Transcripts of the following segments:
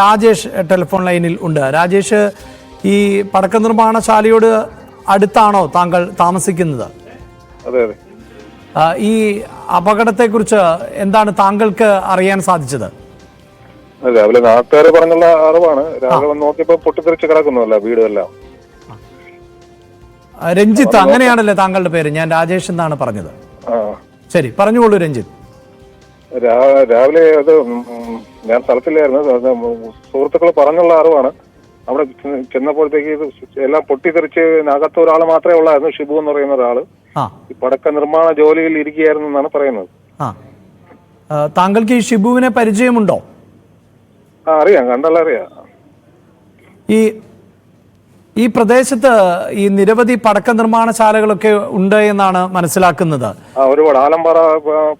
Rajesh telephone ലൈനിൽ ഉണ്ട്. രാജേഷ് ഈ പടക്ക നിർമ്മാണശാലയോട് അടുത്താണോ താങ്കൾ താമസിക്കുന്നത്? അതെ അതെ. ഈ അപകടത്തെക്കുറിച്ച് എന്താണ് താങ്കൾക്ക് അറിയാൻ സാധിച്ചത്? രാവിലെ നാട്ടുകാർ പറഞ്ഞുള്ള അറിവാണ്. രാവിലെ നോക്കിയപ്പോ പൊട്ടിത്തെറിച്ച് കിടക്കുന്നതല്ല വീടുമെല്ലാം രഞ്ജിത്ത് അങ്ങനെയാണല്ലേ താങ്കളുടെ പേര്? ഞാൻ രാജേഷ് എന്നാണ് പറഞ്ഞത്. ശരി പറഞ്ഞോളൂ രഞ്ജിത്ത്. രാവിലെ അത് ഞാൻ സ്ഥലത്തില്ലായിരുന്നു സുഹൃത്തുക്കൾ പറഞ്ഞുള്ള അറിവാണ്. അവിടെ ചെന്നപ്പോഴത്തേക്ക് ഇത് എല്ലാം പൊട്ടിത്തെറിച്ച് അകത്ത് ഒരാൾ മാത്രമേ ഉള്ളായിരുന്നു ഷിബു എന്ന് പറയുന്ന ഒരാൾ ഈ പടക്ക നിർമ്മാണ ജോലിയിൽ ഇരിക്കുകയായിരുന്നു എന്നാണ് പറയുന്നത്. താങ്കൾക്ക് ഈ ഷിബുവിനെ പരിചയമുണ്ടോ? ആ അറിയാം. കണ്ടല്ല അറിയാം. ഈ ഈ പ്രദേശത്ത് ഈ നിരവധി പടക്ക നിർമ്മാണശാലകളൊക്കെ ഉണ്ട് എന്നാണ് മനസ്സിലാക്കുന്നത്. ഒരുപാട്. ആലമ്പാറ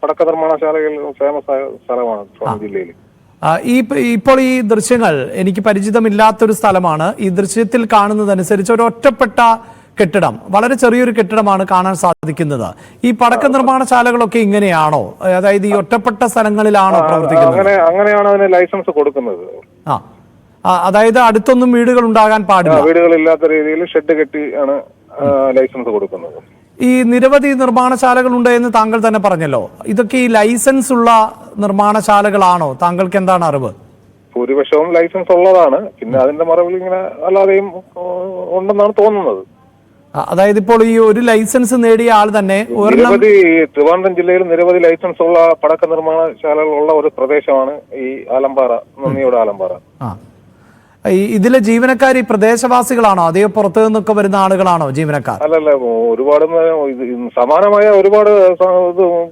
പടക്ക നിർമ്മാണശാലകൾ ഫേമസ് ആയ സ്ഥലമാണ് ജില്ലയിൽ ഈ ഇപ്പോൾ ഈ ദൃശ്യങ്ങൾ എനിക്ക് പരിചിതമില്ലാത്തൊരു സ്ഥലമാണ്. ഈ ദൃശ്യത്തിൽ കാണുന്നതനുസരിച്ച് ഒരു ഒറ്റപ്പെട്ട കെട്ടിടം വളരെ ചെറിയൊരു കെട്ടിടമാണ് കാണാൻ സാധിക്കുന്നത്. ഈ പടക്ക നിർമ്മാണശാലകളൊക്കെ ഇങ്ങനെയാണോ? അതായത് ഈ ഒറ്റപ്പെട്ട സ്ഥലങ്ങളിലാണോ പ്രവർത്തിക്കുന്നത്? അങ്ങനെയാണ് അതിന് ലൈസൻസ് കൊടുക്കുന്നത്. ആ ആ, അതായത് അടുത്തൊന്നും വീടുകൾ ഉണ്ടാകാൻ പാടില്ല. വീടുകളില്ലാത്ത രീതിയിൽ ഷെഡ് കെട്ടി ആണ് ലൈസൻസ് കൊടുക്കുന്നത്. ഈ നിരവധി നിർമ്മാണശാലകളുണ്ട് എന്ന് താങ്കൾ തന്നെ പറഞ്ഞല്ലോ. ഇതൊക്കെ ഈ ലൈസൻസ് ഉള്ള നിർമ്മാണശാലകളാണോ? താങ്കൾക്ക് എന്താണ് അറിവ്? ഭൂരിപക്ഷവും ലൈസൻസ് ഉള്ളതാണ്. പിന്നെ അതിന്റെ മറവിൽ ഇങ്ങനെ അല്ലാതെയും ഉണ്ടെന്നാണ് തോന്നുന്നത്. അതായത് ഇപ്പോൾ ഈ ഒരു ലൈസൻസ് നേടിയ ആൾ തന്നെ നിരവധി ട്രിവാൻഡ്രം ജില്ലയിൽ നിരവധി ലൈസൻസ് ഉള്ള പടക്ക നിർമ്മാണശാലകൾ ഉള്ള ഒരു പ്രദേശമാണ് ഈ ആലമ്പാറ നന്ദിയുടെ ആലമ്പാറ. ഇതിലെ ജീവനക്കാർ ഈ പ്രദേശവാസികളാണോ? അതേ പുറത്തു നിന്നൊക്കെ വരുന്ന ആളുകളാണോ ജീവനക്കാർ? അല്ലല്ല ഒരുപാട് സമാനമായ ഒരുപാട്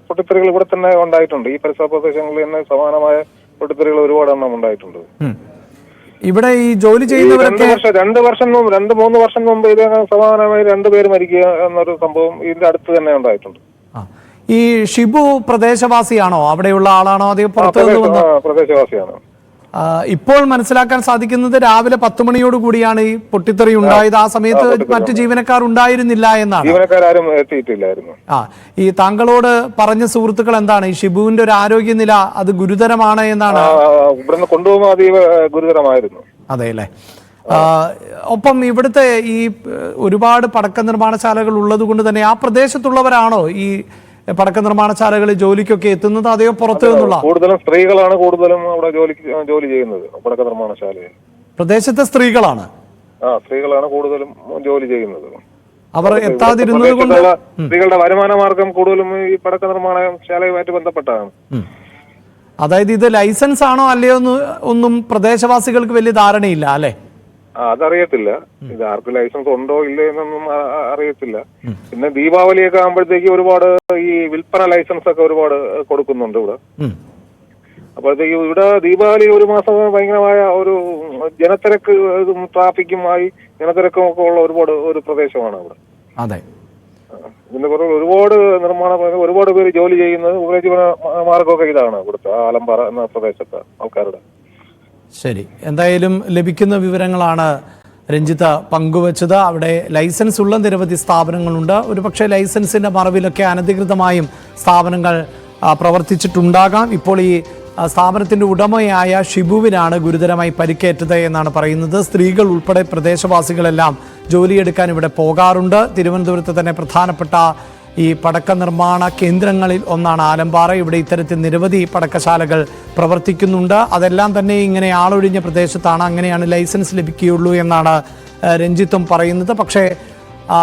പൊട്ടിത്തെറികൾ ഇവിടെ തന്നെ ഉണ്ടായിട്ടുണ്ട്. ഈ പരിസര പ്രദേശങ്ങളിൽ തന്നെ സമാനമായ പൊട്ടിത്തെറികൾ ഒരുപാട് എണ്ണം ഉണ്ടായിട്ടുണ്ട്. ഇവിടെ ഈ ജോലി ചെയ്യുന്നവരൊക്കെ വർഷം രണ്ട് വർഷം മുമ്പ് രണ്ട് മൂന്ന് വർഷം മുമ്പ് ഇത് സമാനമായി രണ്ടുപേര് മരിക്കുക എന്നൊരു സംഭവം ഇതിന്റെ അടുത്ത് തന്നെ ഉണ്ടായിട്ടുണ്ട്. ഈ ഷിബു പ്രദേശവാസിയാണോ? അവിടെയുള്ള ആളാണോ? അതേ പുറത്തു പ്രദേശവാസിയാണ്. ഇപ്പോൾ മനസ്സിലാക്കാൻ സാധിക്കുന്നത് രാവിലെ പത്ത് മണിയോട് കൂടിയാണ് ഈ പൊട്ടിത്തെറി ഉണ്ടായത്. ആ സമയത്ത് മറ്റ് ജീവനക്കാർ ഉണ്ടായിരുന്നില്ല എന്നാണ്. ജീവനക്കാരും എത്തിയിട്ടില്ലായിരുന്നു. ആ ഈ താങ്കളോട് പറഞ്ഞ സുഹൃത്തുക്കൾ എന്താണ്? ഈ ഷിബുവിന്റെ ഒരു ആരോഗ്യനില അത് ഗുരുതരമാണ് എന്നാണ്. ആ, ഇവിടുന്ന് കൊണ്ടുപോകുമ്പോൾ അതീവ ഗുരുതരമായിരുന്നു. അതെ അല്ലേ ഒപ്പം ഇവിടുത്തെ ഈ ഒരുപാട് പടക്ക നിർമ്മാണശാലകൾ ഉള്ളത് കൊണ്ട് തന്നെ ആ പ്രദേശത്തുള്ളവരാണോ ഈ പടക്ക നിർമ്മാണശാലകളിൽ ജോലിക്കൊക്കെ എത്തുന്നത് അതെയോ പുറത്തു നിന്നുള്ള കൂടുതലും സ്ത്രീകളാണ് കൂടുതലും അവിടെ ജോലി ജോലി ചെയ്യുന്നത് പടക്ക നിർമ്മാണശാലയിൽ പ്രദേശത്തെ സ്ത്രീകളാണ്? ആ സ്ത്രീകളാണ് കൂടുതലും ജോലി ചെയ്യുന്നത്. അവർ എത്താതിരുന്നത് കൊണ്ട് സ്ത്രീകളുടെ വരുമാന മാർഗം കൂടുതലും ഈ പടക്ക നിർമ്മാണശാലയുമായിട്ട് ബന്ധപ്പെട്ടാണ് അതായത് ഇത് ലൈസൻസ് ആണോ അല്ലയോ ഒന്നും പ്രദേശവാസികൾക്ക് വലിയ ധാരണയില്ല അല്ലെ? അതറിയത്തില്ല. ഇത് ആർക്ക് ലൈസൻസ് ഉണ്ടോ ഇല്ലേ എന്നൊന്നും അറിയത്തില്ല. പിന്നെ ദീപാവലിയൊക്കെ ആകുമ്പോഴത്തേക്ക് ഒരുപാട് ഈ വിൽപ്പന ലൈസൻസ് ഒക്കെ ഒരുപാട് കൊടുക്കുന്നുണ്ട് ഇവിടെ. അപ്പോഴത്തേക്ക് ഇവിടെ ദീപാവലി ഒരു മാസം ഭയങ്കരമായ ഒരു ജനത്തിരക്ക് ട്രാഫിക്കുമായി ജനത്തിരക്കും ഒക്കെ ഉള്ള ഒരുപാട് ഒരു പ്രദേശമാണ് അവിടെ. അതെ. ഇതിന്റെ പുറകെ ഒരുപാട് നിർമ്മാണ ഒരുപാട് പേര് ജോലി ചെയ്യുന്നത് ഉപജീവന മാർഗമൊക്കെ ഇതാണ് ഇവിടുത്തെ ആലമ്പാറ എന്ന പ്രദേശത്തെ ആൾക്കാരുടെ. ശരി. എന്തായാലും ലഭിക്കുന്ന വിവരങ്ങളാണ് രഞ്ജിത്ത് പങ്കുവച്ചത്. അവിടെ ലൈസൻസ് ഉള്ള നിരവധി സ്ഥാപനങ്ങളുണ്ട്. ഒരുപക്ഷെ ലൈസൻസിന്റെ മറവിലൊക്കെ അനധികൃതമായും സ്ഥാപനങ്ങൾ പ്രവർത്തിച്ചിട്ടുണ്ടാകാം. ഇപ്പോൾ ഈ സ്ഥാപനത്തിന്റെ ഉടമയായ ഷിബുവിനാണ് ഗുരുതരമായി പരിക്കേറ്റത് എന്നാണ് പറയുന്നത്. സ്ത്രീകൾ ഉൾപ്പെടെ പ്രദേശവാസികളെല്ലാം ജോലിയെടുക്കാൻ ഇവിടെ പോകാറുണ്ട്. തിരുവനന്തപുരത്ത് തന്നെ പ്രധാനപ്പെട്ട ഈ പടക്ക നിർമ്മാണ കേന്ദ്രങ്ങളിൽ ഒന്നാണ് ആലമ്പാറ. ഇവിടെ ഇത്തരത്തിൽ നിരവധി പടക്കശാലകൾ പ്രവർത്തിക്കുന്നുണ്ട്. അതെല്ലാം തന്നെ ഇങ്ങനെ ആളൊഴിഞ്ഞ പ്രദേശത്താണ്. അങ്ങനെയാണ് ലൈസൻസ് ലഭിക്കുകയുള്ളൂ എന്നാണ് രഞ്ജിത്തും പറയുന്നത്. പക്ഷേ